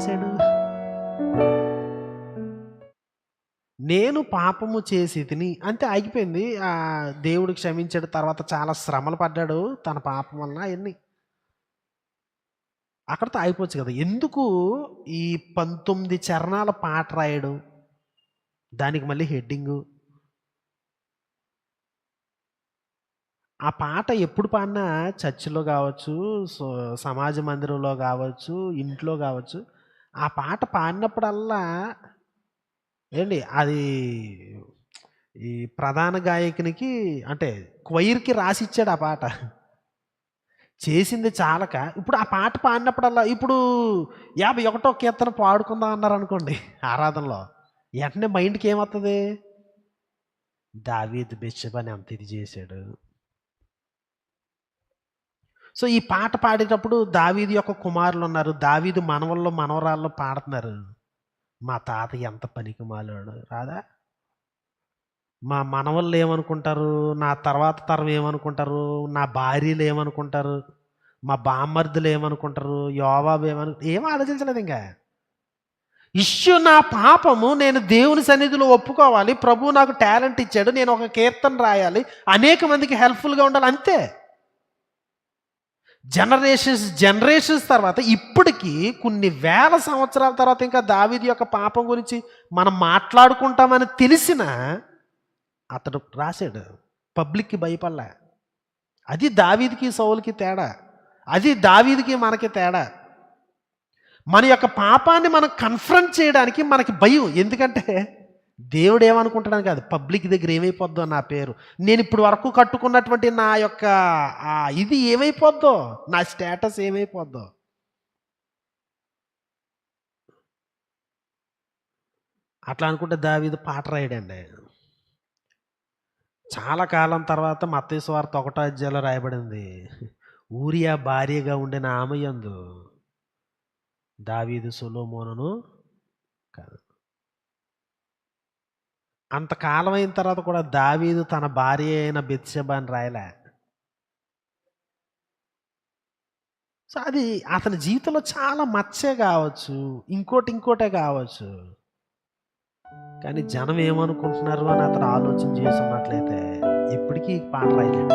రాశాడు నేను పాపము చేసి తిని అంతే ఆగిపోయింది. ఆ దేవుడు క్షమించాడు తర్వాత చాలా శ్రమలు పడ్డాడు తన పాపం వలన అవన్నీ అక్కడతో ఆగిపోవచ్చు కదా. ఎందుకు ఈ పంతొమ్మిది చరణాల పాట రాయడు? దానికి మళ్ళీ హెడ్డింగు. ఆ పాట ఎప్పుడు పాడినా చర్చిలో కావచ్చు సమాజ మందిరంలో కావచ్చు ఇంట్లో కావచ్చు ఆ పాట పాడినప్పుడల్లా ఏండి అది ఈ ప్రధాన గాయకునికి అంటే క్వైర్కి రాసిచ్చాడు ఆ పాట. చేసింది చాలక. ఇప్పుడు ఆ పాట పాడినప్పుడల్లా ఇప్పుడు యాభై ఒకటో కీర్తన పాడుకుందాం అన్నారు అనుకోండి ఆరాధనలో. వెంటనే మైండ్కి ఏమవుతుంది దావీద్ అని అంత ఇది చేశాడు. సో ఈ పాట పాడేటప్పుడు దావీది యొక్క కుమారులు ఉన్నారు. దావీదు మనవల్లో మనవరాల్లో పాడుతున్నారు. మా తాత ఎంత పనికి మాలాడు రాదా? మా మనవళ్ళు ఏమనుకుంటారు? నా తర్వాత తరం ఏమనుకుంటారు? నా భార్యలు ఏమనుకుంటారు? మా బామ్మర్దులు ఏమనుకుంటారు? యోవాబు ఏమను ఏం ఆలోచించలేదు ఇంకా? ఇష్యూ నా పాపము నేను దేవుని సన్నిధిలో ఒప్పుకోవాలి. ప్రభు నాకు టాలెంట్ ఇచ్చాడు. నేను ఒక కీర్తన రాయాలి. అనేక మందికి హెల్ప్ఫుల్గా ఉండాలి. అంతే. జనరేషన్స్ జనరేషన్స్ తర్వాత ఇప్పటికీ కొన్ని వేల సంవత్సరాల తర్వాత ఇంకా దావిది యొక్క పాపం గురించి మనం మాట్లాడుకుంటామని తెలిసిన అతడు రాశాడు. పబ్లిక్కి భయపడలే. అది దావీదికి సౌలుకి తేడా. అది దావీదికి మనకి తేడా. మన యొక్క పాపాన్ని మనం కన్ఫ్రంట్ చేయడానికి మనకి భయం. ఎందుకంటే దేవుడు ఏమనుకుంటాడని కాదు పబ్లిక్ దగ్గర ఏమైపోద్దో నా పేరు. నేను ఇప్పుడు వరకు కట్టుకున్నటువంటి నా యొక్క ఇది ఏమైపోద్దో? నా స్టేటస్ ఏమైపోద్దో? అట్లా అనుకుంటే దావీదు పాట రాయడండి. చాలా కాలం తర్వాత మత్తేశ్వార్త ఒకటో అధ్యాయంలో రాయబడింది. ఊరియా భార్యగా ఉండిన ఆమె యందు దావీదు సొలోమోనును కాదు. అంతకాలం అయిన తర్వాత కూడా దావీదు తన భార్య అయిన బెత్షెబాని రాయలే. సో అది అతని జీవితంలో చాలా మచ్చే కావచ్చు ఇంకోటి ఇంకోటే కావచ్చు. కానీ జనం ఏమనుకుంటున్నారు అని అతను ఆలోచన చేస్తున్నట్లయితే ఇప్పటికీ పాట రాయలేదు